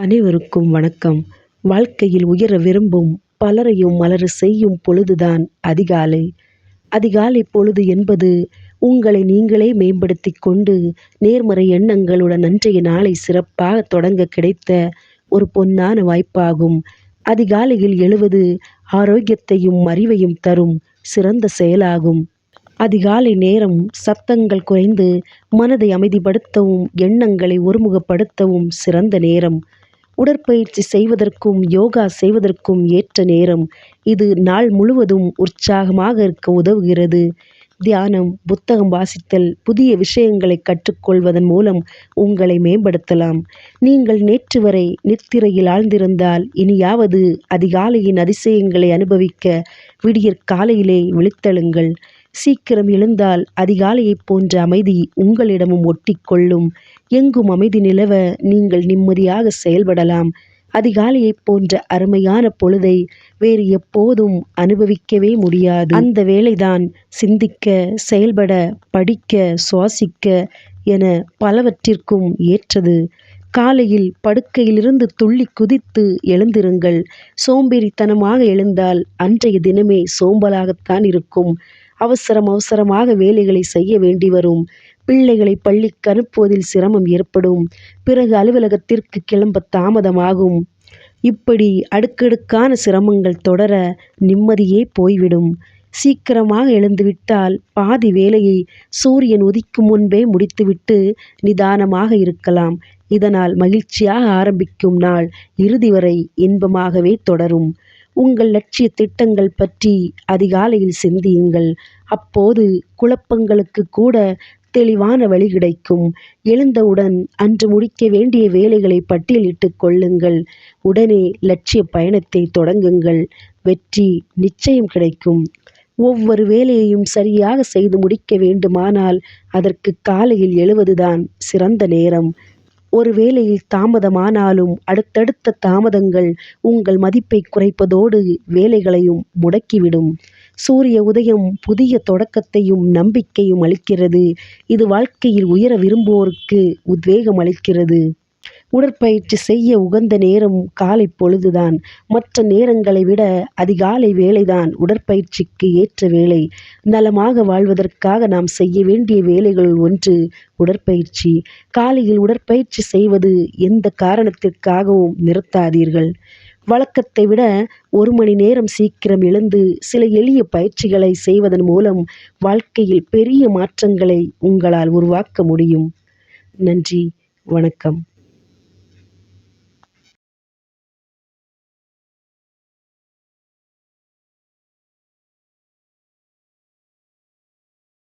அனைவருக்கும் வணக்கம். வாழ்க்கையில் உயர விரும்பும் பலரையும் மலர செய்யும் பொழுதுதான் அதிகாலை. அதிகாலை பொழுது என்பது உங்களை நீங்களே மேம்படுத்தி கொண்டு நேர்மறை எண்ணங்களுடன் அன்றைய நாளை சிறப்பாக தொடங்க கிடைத்த ஒரு பொன்னான வாய்ப்பாகும். அதிகாலையில் எழுவது ஆரோக்கியத்தையும் அறிவையும் தரும் சிறந்த செயலாகும். அதிகாலை நேரம் சத்தங்கள் குறைந்து மனதை அமைதிப்படுத்தவும் எண்ணங்களை ஒருமுகப்படுத்தவும் சிறந்த நேரம். உடற்பயிற்சி செய்வதற்கும் யோகா செய்வதற்கும் ஏற்ற நேரம் இது நாள் முழுவதும் உற்சாகமாக இருக்க உதவுகிறது. தியானம் புத்தகம் வாசித்தல் புதிய விஷயங்களை கற்றுக்கொள்வதன் மூலம் உங்களை மேம்படுத்தலாம். நீங்கள் நேற்று வரை நித்திரையில் ஆழ்ந்திருந்தால் இனியாவது அதிகாலையின் அதிசயங்களை அனுபவிக்க விடியற் காலையிலே விழித்தெழுங்கள். சீக்கிரம் எழுந்தால் அதிகாலையைப் போன்ற அமைதி உங்களிடமும் ஒட்டிக்கொள்ளும். எங்கும் அமைதி நிலவ நீங்கள் நிம்மதியாக செயல்படலாம். அதிகாலையைப் போன்ற அருமையான பொழுதை வேறு எப்போதும் அனுபவிக்கவே முடியாது. அந்த வேலைதான் சிந்திக்க செயல்பட படிக்க சுவாசிக்க என பலவற்றிற்கும் ஏற்றது. காலையில் படுக்கையிலிருந்து துள்ளி குதித்து எழுந்திருங்கள். சோம்பேறித்தனமாக எழுந்தால் அன்றைய தினமே சோம்பலாகத்தான் இருக்கும். அவசரம் அவசரமாக வேலைகளை செய்ய வேண்டி வரும். பிள்ளைகளை பள்ளிக்கு அனுப்புவதில் சிரமம் ஏற்படும். பிறகு அலுவலகத்திற்கு கிளம்ப தாமதமாகும். இப்படி அடுக்கடுக்கான சிரமங்கள் தொடர நிம்மதியே போய்விடும். சீக்கிரமாக எழுந்துவிட்டால் பாதி வேலையை சூரியன் உதிக்கும் முன்பே முடித்துவிட்டு நிதானமாக இருக்கலாம். இதனால் மகிழ்ச்சியாக ஆரம்பிக்கும் நாள் இறுதி வரை இன்பமாகவே தொடரும். உங்கள் லட்சிய திட்டங்கள் பற்றி அதிகாலையில் சிந்தியுங்கள். அப்போது குழப்பங்களுக்கு கூட தெளிவான வழி கிடைக்கும். எழுந்தவுடன் அன்று முடிக்க வேண்டிய வேலைகளை பட்டியலிட்டுக் கொள்ளுங்கள். உடனே லட்சிய பயணத்தை தொடங்குங்கள். வெற்றி நிச்சயம் கிடைக்கும். ஒவ்வொரு வேலையையும் சரியாக செய்து முடிக்க வேண்டுமானால் அதற்கு காலையில் எழுவதுதான் சிறந்த நேரம். ஒரு தாமதமானாலும் அடுத்தடுத்த தாமதங்கள் உங்கள் மதிப்பை குறைப்பதோடு வேலைகளையும் முடக்கிவிடும். சூரிய உதயம் புதிய தொடக்கத்தையும் நம்பிக்கையும் அளிக்கிறது. இது வாழ்க்கையில் உயர விரும்புவோருக்கு உத்வேகம் அளிக்கிறது. உடற்பயிற்சி செய்ய உகந்த நேரம் காலை பொழுதுதான். மற்ற நேரங்களை விட அதிகாலை வேலைதான் உடற்பயிற்சிக்கு ஏற்ற வேலை நலமாக வாழ்வதற்காக நாம் செய்ய வேண்டிய வேலைகளுள் ஒன்று உடற்பயிற்சி. காலையில் உடற்பயிற்சி செய்வது எந்த காரணத்திற்காகவும் நிறுத்தாதீர்கள். வழக்கத்தை விட ஒரு மணி நேரம் சீக்கிரம் எழுந்து சில எளிய பயிற்சிகளை செய்வதன் மூலம் வாழ்க்கையில் பெரிய மாற்றங்களை உங்களால் உருவாக்க முடியும். நன்றி வணக்கம்.